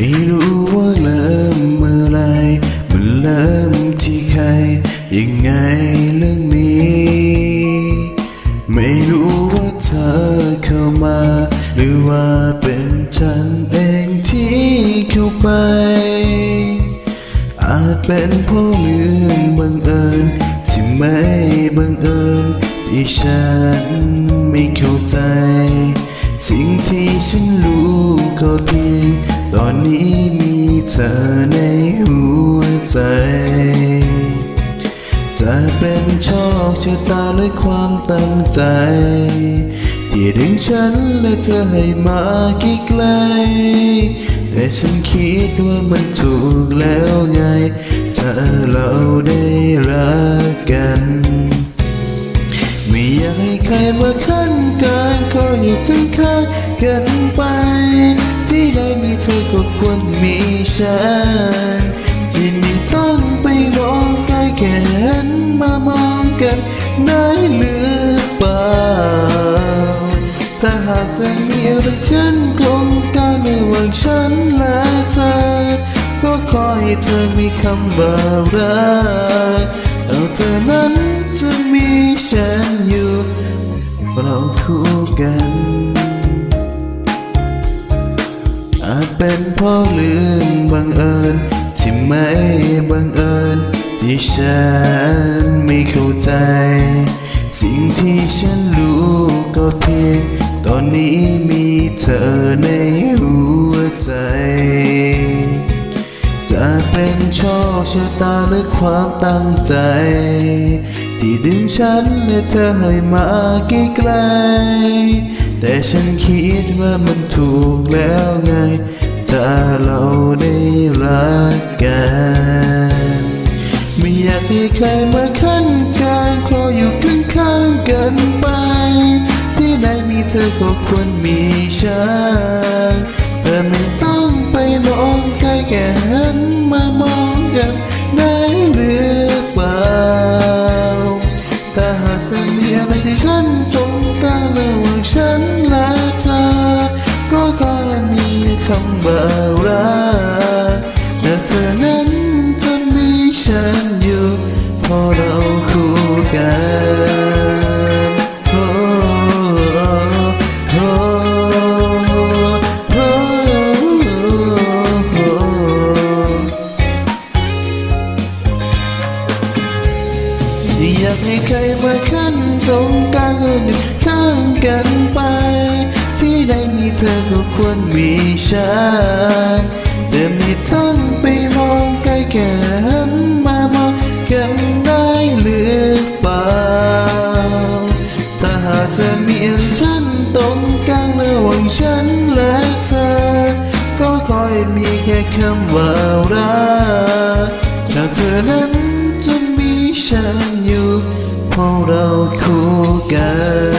ไม่รู้ว่าเริ่มเมื่อไรมันเริ่มที่ใคร ยังไงเรื่องนี้ ไม่รู้ว่าเธอเข้ามา หรือว่าเป็นฉันเองที่เข้าไป อาจเป็นเพราะเรื่องบังเอิญที่ไม่บังเอิญที่ฉันไม่เข้าใจ สิ่งที่ฉันรู้ก็เพียง ตอนนี้มีเธอในหัวใจ จะเป็นโชคชะตาและความตั้งใจ ที่ดึงฉันและเธอให้มาใกล้ๆแต่ฉันคิดว่ามันถูกแล้วไง ถ้าเราได้รักกัน ไม่อยากให้ใครมาขั้นการขออยู่ข้างๆกัน ควรมีฉันที่ไม่ต้องไปมองไกลแค่หันมามองกันได้หรือเปล่า ถ้าหากจะมีอะไรฉันคงการในวันฉันและเธอก็ขอให้เธอมีคำว่ารักเอาเธอนั้นจะมีฉันอยู่เราคู่กัน เป็นเพราะเรื่องบังเอิญ ที่ไม่บังเอิญ ที่ฉันไม่เข้าใจ สิ่งที่ฉันรู้ก็เพียง ตอนนี้มีเธอในหัวใจ จะเป็นโชคชะตาหรือความตั้งใจ ที่ดึงฉันและเธอให้มาใกล้ๆแต่ฉันคิดว่ามันถูกแล้วไง ถ้าเราได้รักกัน ไม่อยากให้ใครมาขั้นกลางขออยู่ข้างๆกันไป ที่ไหนมีเธอก็ควรมีฉันแต่ไม่ต้องไปมองไกลแค่หันมามองกันได้หรือเปล่า ถ้าหากจะมีอะไรที่ฉันตรงการะหว่างฉันและเธอ ก็ขอให้มี คำว่ารักแต่เธอนั้นจะมีฉันอยู่เพอเราคู่กันโอ้โอ้โอ้โอ้อยากให้ใครมาขั้นตรงกลางข้างกันไป เธอก็ควรมีฉันเดิมไม่ต้องไปมองไกลแค่นมามองกันได้หรือเปล่า ถ้าหากเธอมีอันฉันตรงกลางระหว่างฉันและเธอ ก็คอยมีแค่คำว่ารักแต่เธอนั้นจะมีฉันอยู่เพราะเราคู่กัน